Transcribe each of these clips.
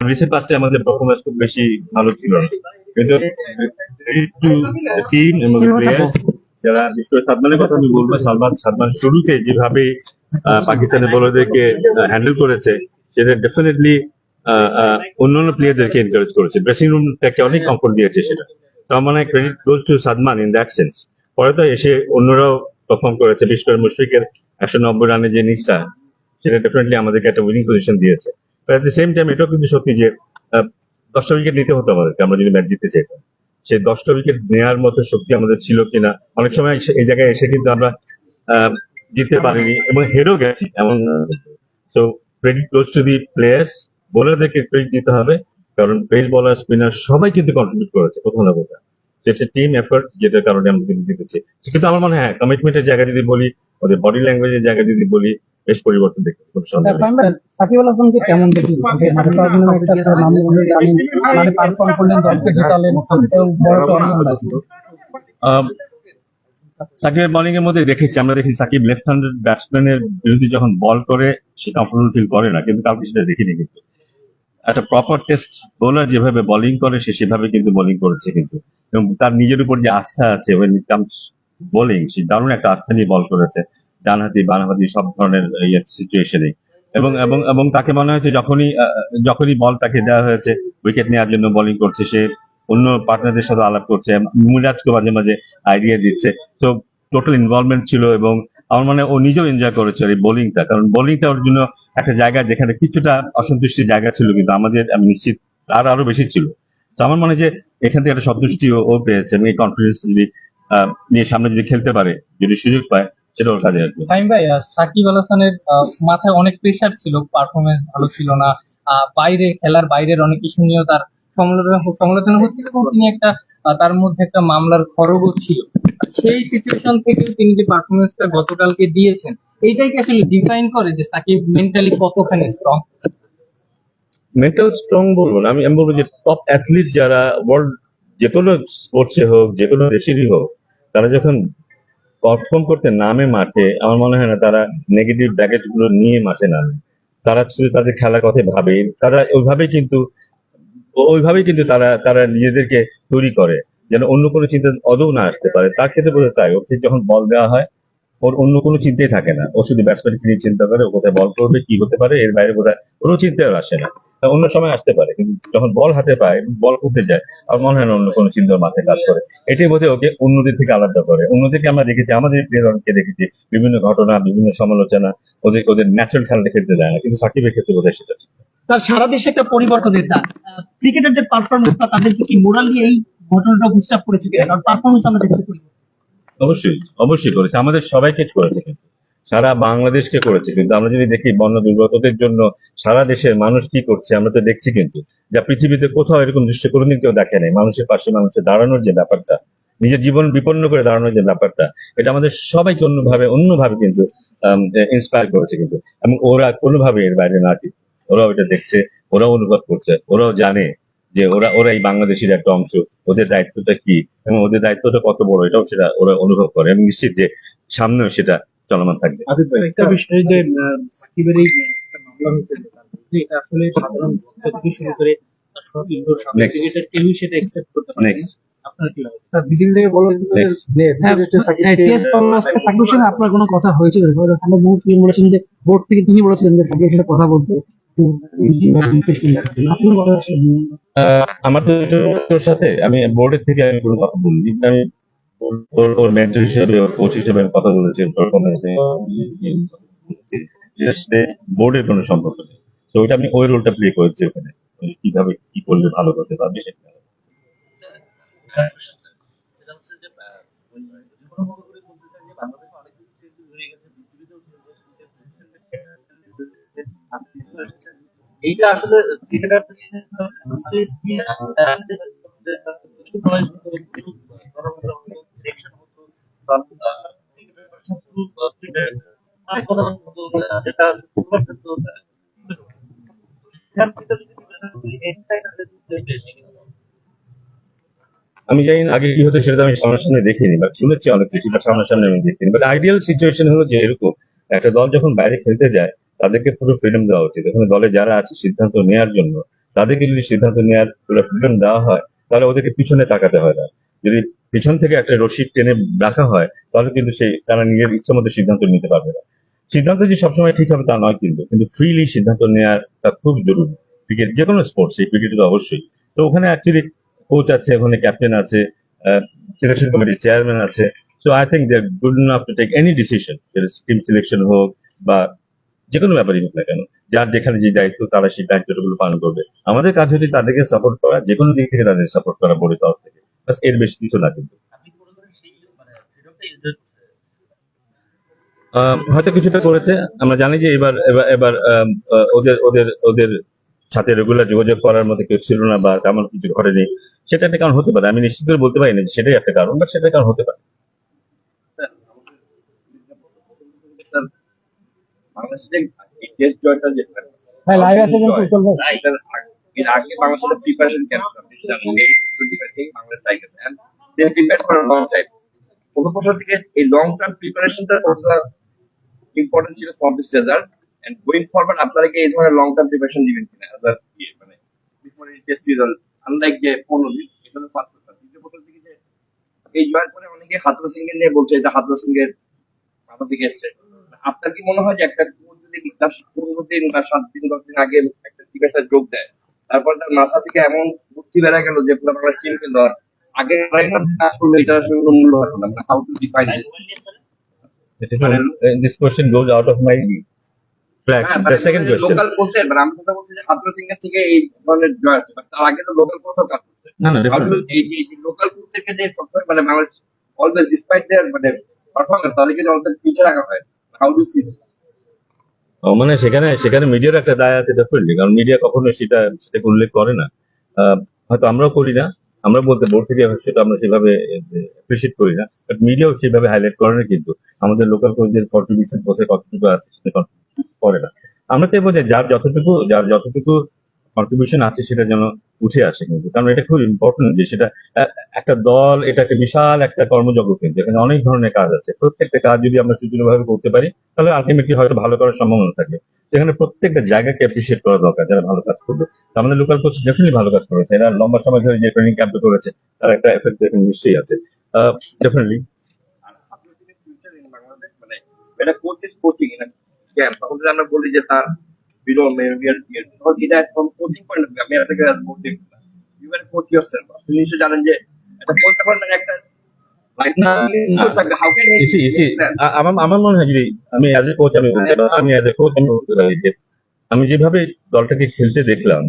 Recent পাঁচটা আমাদের performance খুব বেশি ভালো ছিল না। কিন্তু টিম এবং প্লেয়ার্স যারা বিশেষ করে সাদমানের কথা আমি বলব সালমান সাদমান শুরুতে যেভাবে পাকিস্তানের বোলারদেরকে হ্যান্ডেল করেছে সেটা ডেফিনেটলি অন্যান্য প্লেয়ারদেরকে এনকারেজ করেছে। ড্রেসিং রুমটাকে অনেক কমফোর্ট দিয়েছে সেটা। তো আমার credit goes to Sadman in that sense পরে তো এসে অন্যরাও পারফর্ম করেছে বিশেষ করে মুশফিকের একশো নব্বই রানের যে ইনিংসটা সেটা ডেফিনেটলি আমাদেরকে একটা উইনিং পজিশন দিয়েছে। অ্যাট দ্য সেম টাইম এটাও কিন্তু সত্যি যে দশটা উইকেট নিতে হতো আমাদেরকে, আমরা যদি ম্যাচ জিততে চাইতাম। সেই দশটা উইকেট নেওয়ার মতো শক্তি আমাদের ছিল কিনা, অনেক সময় এই জায়গায় এসে কিন্তু আমরা জিততে পারিনি এবং হেরেও গেছি, এমন so credit goes to the players বোলারদেরকে credit দিতে হবে, কারণ পেস বলার স্পিনার সবাই কিন্তু কন্ট্রিবিউট করেছে কোথাও না কোথাও ইটস টিম এফোর্ট যেটার কারণে আমরা কিন্তু জিতেছি। কিন্তু আমার মনে হয় কমিটমেন্টের জায়গা যদি বলি, ওদের বডি ল্যাঙ্গুয়েজের জায়গা যদি বলি বেশ পরিবর্তন দেখতে কোনো সন্দেহ সাকিব আল হাসানকে কেমন দেখি? মানে মানে পারফর্ম করলেন দলকে জিতালেন এবং বড় সাকিবের বোলিং এর মধ্যে দেখেছি আমরা দেখি সাকিব লেফট হ্যান্ডেড ব্যাটসম্যানের বিরুদ্ধে যখন বল করে সে কমফোর্টেবল ফিল করে না কিন্তু কাউকে সেটা দেখিনি কিন্তু। একটা প্রপার টেস্ট বোলার যেভাবে বোলিং করে সে সেভাবে কিন্তু বোলিং করেছে কিন্তু। এবং তার নিজের উপর যে আস্থা আছে ওই কামস বোলিং সে দারুণ একটা আস্থা নিয়ে বল করেছে। ডানহাতি বানহাতি সব ধরনের সিচুয়েশনে এবং এবং এবং তাকে মনে হয়েছে যখনই যখনই বল তাকে দেওয়া হয়েছে উইকেট নেওয়ার জন্য বোলিং করছে সে, অন্য পার্টনারদের সাথে আলাপ করছে মুরাজকে মাঝে মাঝে আইডিয়া দিচ্ছে। তো টোটাল ইনভলভমেন্ট ছিল এবং আমার মনে ও নিজেও এনজয় করেছে এই বোলিংটা কারণ বোলিংটা ওর জন্য একটা জায়গা যেখানে কিছুটা অসন্তুষ্টির জায়গা ছিল, কিন্তু আমাদের, আমি নিশ্চিত আর আরও বেশি ছিল। তো আমার মনে হয় যে এখান থেকে একটা সন্তুষ্টি ও- পেয়েছে এবং এই কনফিডেন্স যদি নিয়ে সামনে যদি খেলতে পারে, যদি সুযোগ পায় সেটা ওর কাজে আসবে ফাইম ভাই আহ, সাকিব আল হাসানের মাথায় অনেক প্রেশার ছিল পারফরমেন্স ভালো ছিল না। আহ, বাইরে খেলার বাইরের অনেক কিছু নিয়েও তার সমালোচনা সমালোচনা হচ্ছিল এবং তিনি একটা তার মধ্যে একটা মামলার খড়গও ছিল। সেই সিচুয়েশন থেকে তিনি যে পারফরমেন্সটা গতকালকে দিয়েছেন এইটাই কি আসলে ডিফাইন করে যে সাকিব মেন্টালি কতখানি স্ট্রং মেন্টাল স্ট্রং বলব না আমি আমি বলব যে টপ অ্যাথলিট যারা ওয়ার্ল্ড যে কোনো স্পোর্টসে হোক যে কোনো দেশেরই হোক তারা যখন পারফর্ম করতে নামে মাঠে, আমার মনে হয় না তারা নেগেটিভ ব্যাগেজগুলো নিয়ে মাঠে নামে। তারা শুধু তাদের খেলার কথা ভাবে। তারা ওইভাবেই কিন্তু ওইভাবেই কিন্তু তারা তারা নিজেদেরকে তৈরি করে, যেন অন্য কোনো চিন্তা অদৌ না আসতে পারে। তার ক্ষেত্রে বোধহয় তাই। ওকে যখন বল দেওয়া হয়, ওর অন্য কোনো চিন্তাই থাকে না। ও শুধু ব্যাটসম্যানকে নিয়ে চিন্তা করে, ও কোথায় বল করবে, কি হতে পারে, এর বাইরে বোধহয় কোনো চিন্তাও আসে না। অন্য সময় আসতে পারে। কিন্তু যখন বল হাতে পায় বল করতে যায় আমার মনে হয় না অন্য কোনো চিন্তার মাথায় কাজ করে। এটাই বোধহয় ওকে অন্যদের থেকে আলাদা করে। অন্যদেরকে আমরা দেখেছি আমাদের প্লেয়ার অনেককে দেখেছি বিভিন্ন ঘটনা বিভিন্ন সমালোচনা ওদের ওদের ন্যাচারাল খেলাটা খেলতে দেয় না কিন্তু সাকিবের ক্ষেত্রে বোধহয় সেটা ঠিক। তার সারা দেশে একটা পরিবর্তনের ডাক ক্রিকেটারদের পারফরমেন্সটা তাদেরকে কি মোরালি এই ঘটনাটা বুস্ট করেছে কারণ পারফরমেন্স আমরা দেখছি অবশ্যই অবশ্যই করেছে। আমাদের সবাইকে করেছে কিন্তু। সারা বাংলাদেশকে করেছে। কিন্তু আমরা যদি দেখি বন্য দুর্গতদের জন্য সারা দেশের মানুষ কি করছে, আমরা তো দেখছি কিন্তু। যা পৃথিবীতে কোথাও এরকম দৃশ্য কোনোদিন কেউ দেখে নাই। মানুষের পাশে মানুষের দাঁড়ানোর যে ব্যাপারটা, নিজের জীবন বিপন্ন করে দাঁড়ানোর যে ব্যাপারটা, এটা আমাদের সবাইকে অন্যভাবে অন্যভাবে কিন্তু ইন্সপায়ার করেছে কিন্তু। এবং ওরা কোনোভাবে এর বাইরে না ওরাও এটা দেখছে, ওরাও অনুভব করছে, ওরাও জানে যে ওরা ওরা এই বাংলাদেশের একটা অংশ, ওদের দায়িত্বটা কি, এবং ওদের দায়িত্বটা কত বড়, এটাও সেটা ওরা অনুভব করে। এবং নিশ্চিত যে সামনেও সেটা চলমান থাকবে। একটা বিষয় যে সাকিবের এই মামলা হয়েছে এটা আসলে সাধারণ ভক্ত থেকে শুরু করে তার সব ইন্দোর Next. ক্রিকেটার কেউই সেটা একসেপ্ট করতে পারে আপনার কি লাগে? স্যার বিসিবি থেকে বলা হয়েছে যে Next. টেস্ট আজকে সাকিবের সঙ্গে আপনার কোনো কথা হয়েছিল আমরা বলেছেন যে বোর্ড থেকে তিনি বলেছিলেন যে সাকিবের সাথে কথা বলতে। আমার তো সাথে আমি বোর্ডের থেকে আমি কোনো কথা বলিনি। আমি ওর ওর মেন্টর হিসেবে, ওর কোচ হিসেবে আমি কথা বলেছি বোর্ডের কোনো সম্পর্ক নেই। তো ওইটা আমি ওই রোলটা প্লে করেছি ওখানে। কীভাবে কি করলে ভালো করতে পারবে সেটা। এইটা আসলে আমি জানি আগে কি হতো সেটা আমি সামনাসামনি দেখিনি বাট শুনেছি অনেক কিছু বাট সামনাসামনি আমি দেখিনি। বাট আইডিয়াল সিচুয়েশন হলো যে এরকম, একটা দল যখন বাইরে খেলতে যায়, তাদেরকে পুরো ফ্রিডম দেওয়া উচিত। ওখানে দলে যারা আছে, সিদ্ধান্ত নেওয়ার জন্য, তাদেরকে যদি সিদ্ধান্ত নেওয়ার ফ্রিডম দেওয়া হয়, তাহলে ওদেরকে পিছনে তাকাতে হয় না। যদি পিছন থেকে একটা রশিদ টেনে রাখা হয়, তাহলে কিন্তু সেই, তারা নিজের ইচ্ছা মতো সিদ্ধান্ত নিতে পারবে না। সিদ্ধান্ত যে সবসময় ঠিক হবে তা নয় কিন্তু কিন্তু ফ্রিলি সিদ্ধান্ত নেওয়াটা খুব জরুরি। ক্রিকেট যে কোনো স্পোর্টস এই ক্রিকেটে তো অবশ্যই। তো ওখানে অ্যাকচুয়ালি কোচ আছে, ওখানে ক্যাপ্টেন আছে সিলেকশন কমিটির চেয়ারম্যান আছে। So I think they good enough to take any decision team selection হোক বা যে কোনো ব্যাপারই হোক না কেন, যার যেখানে যে দায়িত্ব, তারা সেই দায়িত্বগুলো পালন করবে। আমাদের কাজ হচ্ছে তাদেরকে সাপোর্ট করা, যে কোনো দিক থেকে তাদের সাপোর্ট করা বোর্ডের তরফ থেকে। এর বেশি কিছু না কিন্তু। হয়তো কিছুটা করেছে। আমরা জানি যে এবার এবার ওদের ওদের ওদের সাথে রেগুলার যোগাযোগ করার মতো কেউ ছিল না বা তেমন কিছু ঘটেনি। সেটা একটা কারণ হতে পারে। আমি নিশ্চিত করে বলতে পারি না যে সেটাই একটা কারণ বা সেটাই কারণ হতে পারে। বাংলাদেশের যে টেস্ট জয়টা যে ভাই লাইভ আছে কিন্তু উত্তর ভাই এটার আগে- এর আগে বাংলাদেশের প্রিপারেশন কেমন ছিল? আপনি জানেন, এই 25 থেকে Bangladesh Tigers and they prepared for a long time. কোনো বছর থেকে এই লং টার্ম প্রিপারেশনটা কতটা ইম্পর্টেন্ট ছিল for this result and going forward আপনারা এই ধরনের লং টার্ম প্রিপারেশন দিবেন কিনা মানে বিফোর আনলাইক যে পনেরো দিন কথা দ্বিতীয় বছর থেকে যে এই জয়ের পরে অনেকে হাতুরা সিং নিয়ে বলছে এটা হাতুরা সিং এর মাথা থেকে এসছে আপনার কি মনে হয় যে একটা কোচ যদি পনেরো দিন বা সাত দিন দশ দিন আগে একটা চিকিৎসা যোগ দেয় তারপর তার মাথা থেকে এমন বুদ্ধি বেড়া গেল যে পুরো বাংলা টিম আগের কাজ করল এটা কোনো মূল্য হতো না how to define this question goes out of my track the second question local কোচের মানে আমি কথা বলছি যে হাতুরা সিং এর থেকে এই ধরনের জয় আছে তার আগে তো লোকাল কোচও কাজ করছে। না না How definitely. do- এই যে লোকাল কোচ থেকে যে সবসময় মানে বাংলাদেশ অলওয়েজ ডিসপাইট দেয়ার মানে পারফরমেন্স তাদেরকে যে অন্তত পিছিয়ে রাখা হয়। হাউ ডু সি মানে সেখানে সেখানে মিডিয়ার একটা দায় আছে ডেফিনেটলি কারণ মিডিয়া কখনো সেটা সেটাকে উল্লেখ করে না। হয়তো আমরাও করি না আমরা বলতে বোর্ড থেকে সেটা আমরা সেভাবে অ্যাপ্রিসিয়েট করি না। বাট মিডিয়াও সেভাবে হাইলাইট করে না কিন্তু। আমাদের লোকাল কোচদের কন্ট্রিবিউশন কোথায় কতটুকু আছে করে না। আমরা চাইব যে যার যতটুকু যার যতটুকু কন্ট্রিবিউশন আছে সেটা যেন উঠে আসে কিন্তু। কারণ এটা খুব ইম্পর্টেন্ট যে সেটা একটা দল, এটা একটা বিশাল একটা কর্মযজ্ঞ কিন্তু। এখানে অনেক ধরনের কাজ আছে। প্রত্যেকটা কাজ যদি আমরা সুদৃঢ়ভাবে করতে পারি, তাহলে আলটিমেটলি হয়তো ভালো করার সম্ভাবনা থাকে সেখানে প্রত্যেকটা জায়গাকে অ্যাপ্রিসিয়েট করা দরকার যারা ভালো কাজ করবে। আমাদের লোকাল কোচ ডেফিনেটলি ভালো কাজ করেছে। এরা লম্বা সময় ধরে যে ট্রেনিং ক্যাম্পে করেছে, তার একটা এফেক্ট নিশ্চয়ই আছে। ডেফিনেটলি মানে এটা কোচ ইজ কোচিং ক্যাম্প তখন আমরা বলি যে তার আমি as আপনি জানেন যে একটা কোচ মানে একটা হাউ ক্যান ইসি ইসি আমার আমার মনে হয় আমি অ্যাজ এ কোচ আমি আমি অ্যাজ এ কোচ আমি বলতে পারি যে আমি যেভাবে দলটাকে খেলতে দেখলাম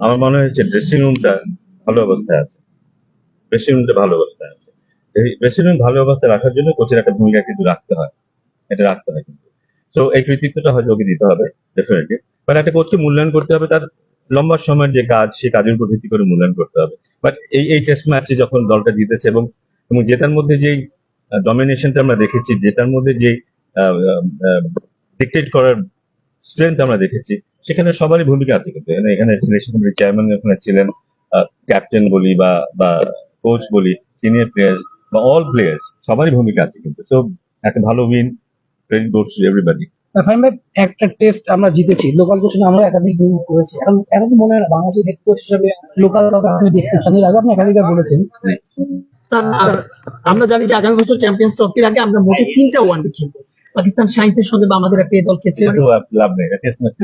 আমার মনে হয়েছে ড্রেসিং রুমটা ভালো অবস্থায় আছে। ড্রেসিং রুমটা ভালো অবস্থায় আছে। এই ড্রেসিং রুম ভালো অবস্থায় রাখার জন্য কোচের একটা ভূমিকা কিন্তু রাখতে হয়। এটা রাখতে হয় কিন্তু। তো এই কৃতিত্বটা হয়তো ওকে দিতে হবে ডেফিনেটলি বাট একটা কোচকে মূল্যায়ন করতে হবে, তার লম্বা সময়ের যে কাজ সেই কাজের উপর ভিত্তি করে মূল্যায়ন করতে হবে। বাট এই এই টেস্ট ম্যাচে যখন দলটা জিতেছে এবং এবং জেতার মধ্যে যেই ডমিনেশনটা আমরা দেখেছি, জেতার মধ্যে যে ডিকটেট করার স্ট্রেংথ আমরা দেখেছি, সেখানে সবারই ভূমিকা আছে কিন্তু। এখানে- সিলেকশন কমিটির চেয়ারম্যান ওখানে ছিলেন ক্যাপ্টেন বলি বা বা কোচ বলি সিনিয়র প্লেয়ার্স বা অল প্লেয়ার্স সবারই ভূমিকা আছে কিন্তু। তো একটা ভালো win credit goes to everybody একটা টেস্ট আমরা জিতেছি। লোকাল কোচ আমরা একাধিক করেছি। এখন এখন মনে হয় না বাংলাদেশের হেড কোচ হিসেবে লোকাল আপনি দেখতে চান এর আগে আপনি একাধিকবার বলেছেন। আমরা জানি যে আগামী বছর চ্যাম্পিয়ন্স ট্রফির আগে আমরা মোটে তিনটা ওয়ানডে খেলব। পাকিস্তান সায়েন্সের সঙ্গে বা আমাদের একটা দল খেলছে। লাভ নেই। টেস্ট ম্যাচ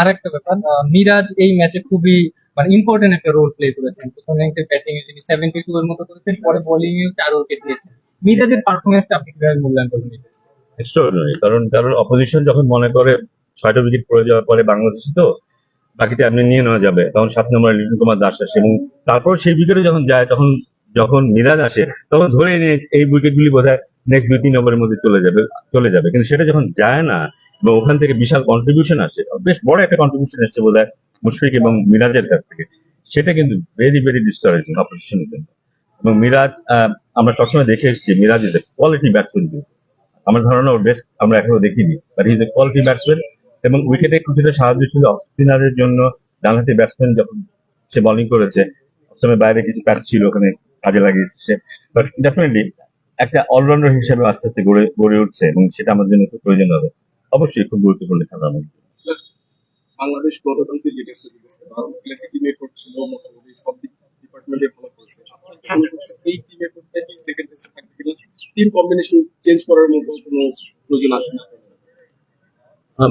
আর একটা ব্যাপার আহ, মিরাজ এই ম্যাচে খুবই মানে ইম্পর্টেন্ট একটা রোল প্লে করেছেন। প্রথম ইনিংসে ব্যাটিং এ তিনি সেভেন্টি টু এর মতো করেছেন পরে বোলিং এও চার উইকেট নিয়েছেন মিরাজের পারফরমেন্সটা আপনি কীভাবে মূল্যায়ন করবেন? এক্সট্রাঅর্ডিনারি কারণ কারণ অপোজিশন যখন মনে করে ছয়টা উইকেট পড়ে যাওয়ার পরে বাংলাদেশ তো, বাকিটা এমনি নিয়ে নেওয়া যাবে। তখন সাত নম্বরে লিটন কুমার দাস আসে এবং তারপর সেই উইকেটে যখন যায়, তখন যখন মিরাজ আসে, তখন ধরে নিয়ে এই উইকেট গুলি বোধহয় নেক্সট দুই, তিন ওভারের মধ্যে চলে যাবে চলে যাবে। কিন্তু সেটা যখন যায় না এবং ওখান থেকে বিশাল কন্ট্রিবিউশন আসে, বেশ বড় একটা কন্ট্রিবিউশন এসছে বোধ হয় মুশফিক এবং মিরাজের কাছ থেকে। সেটা কিন্তু ভেরি ভেরি ডিস্টারেজিং অপোজিশনের জন্য। এবং মিরাজ আমরা সবসময় দেখে এসেছি, Miraz is a quality batsman আমার ধারণা ওর বেস্ট আমরা এখনও দেখিনি। But is a quality batsman এবং উইকেটে কিছুটা সাহায্য ছিল অফ স্পিনারের জন্য ডানহাতি ব্যাটসম্যান যখন সে বোলিং করেছে। সময় বাইরে কিছু প্যাচ ছিল, ওখানে কাজে লাগিয়েছে বাট ডেফিনেটলি একটা অলরাউন্ডার হিসেবে আস্তে আস্তে গড়ে গড়ে উঠছে এবং সেটা আমার জন্য খুব প্রয়োজন হবে। অবশ্যই খুব গুরুত্বপূর্ণ খেলা আমাদের বাংলাদেশ গণতান্ত্রিক লেটেস্ট করছিল মোটামুটি সব ডিপার্টমেন্টে ভালো করেছে। এই টিমে সেকেন্ড থাকবে টিম কম্বিনেশন চেঞ্জ করার মতো কোনো প্রয়োজন আছে না?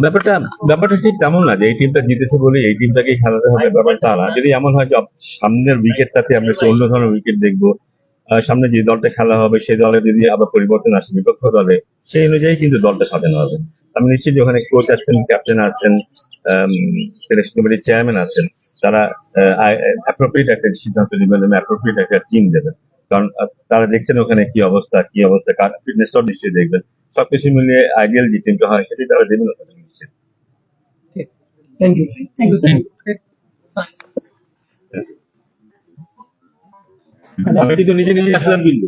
ব্যাপারটা ব্যাপারটা ঠিক তেমন না যে এই টিমটা জিতেছে বলে এই টিমটাকে খেলাতে হবে না। যদি এমন হয় যে সামনের উইকেটটাতে আমরা একটু অন্য ধরনের উইকেট দেখব সামনে যে দলটা খেলা হবে সেই দলে যদি আবার পরিবর্তন আসে, বিপক্ষ দলে, সেই অনুযায়ী কিন্তু দলটা সাজানো হবে। আমি নিশ্চিত যে ওখানে কোচ আছেন ক্যাপ্টেন আছেন সিলেকশন কমিটির চেয়ারম্যান আছেন তারা অ্যাপ্রোপ্রিয়েট একটা সিদ্ধান্ত নেবেন এবং অ্যাপ্রোপ্রিয়েট একটা টিম দেবেন কারণ তারা দেখছেন ওখানে কি অবস্থা কি অবস্থা কার ফিটনেসটাও নিশ্চয়ই দেখবেন। সবকিছু মিলিয়ে আইডিয়াল যে টিমটা হয় সেটি তারা দেবেন ওখানে নিশ্চয়ই। থ্যাংক ইউ থ্যাংক ইউ আমি কিন্তু নিজে নিজে আসলাম কিন্তু।